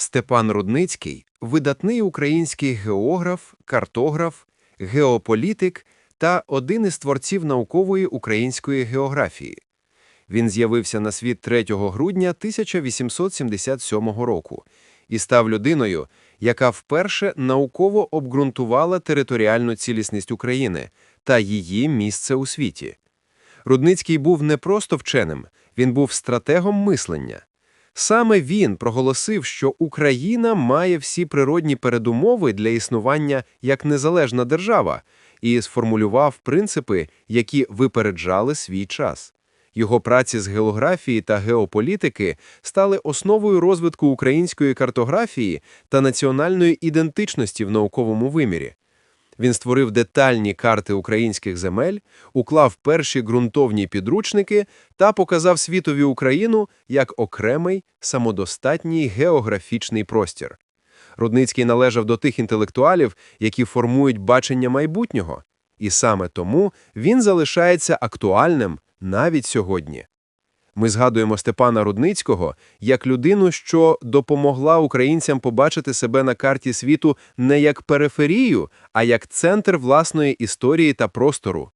Степан Рудницький видатний український географ, картограф, геополітик та один із творців наукової української географії. Він з'явився на світ 3 грудня 1877 року і став людиною, яка вперше науково обґрунтувала територіальну цілісність України та її місце у світі. Рудницький був не просто вченим, він був стратегом мислення. Саме він проголосив, що Україна має всі природні передумови для існування як незалежна держава, і сформулював принципи, які випереджали свій час. Його праці з географії та геополітики стали основою розвитку української картографії та національної ідентичності в науковому вимірі. Він створив детальні карти українських земель, уклав перші ґрунтовні підручники та показав світові Україну як окремий самодостатній географічний простір. Рудницький належав до тих інтелектуалів, які формують бачення майбутнього, і саме тому він залишається актуальним навіть сьогодні. Ми згадуємо Степана Рудницького як людину, що допомогла українцям побачити себе на карті світу не як периферію, а як центр власної історії та простору.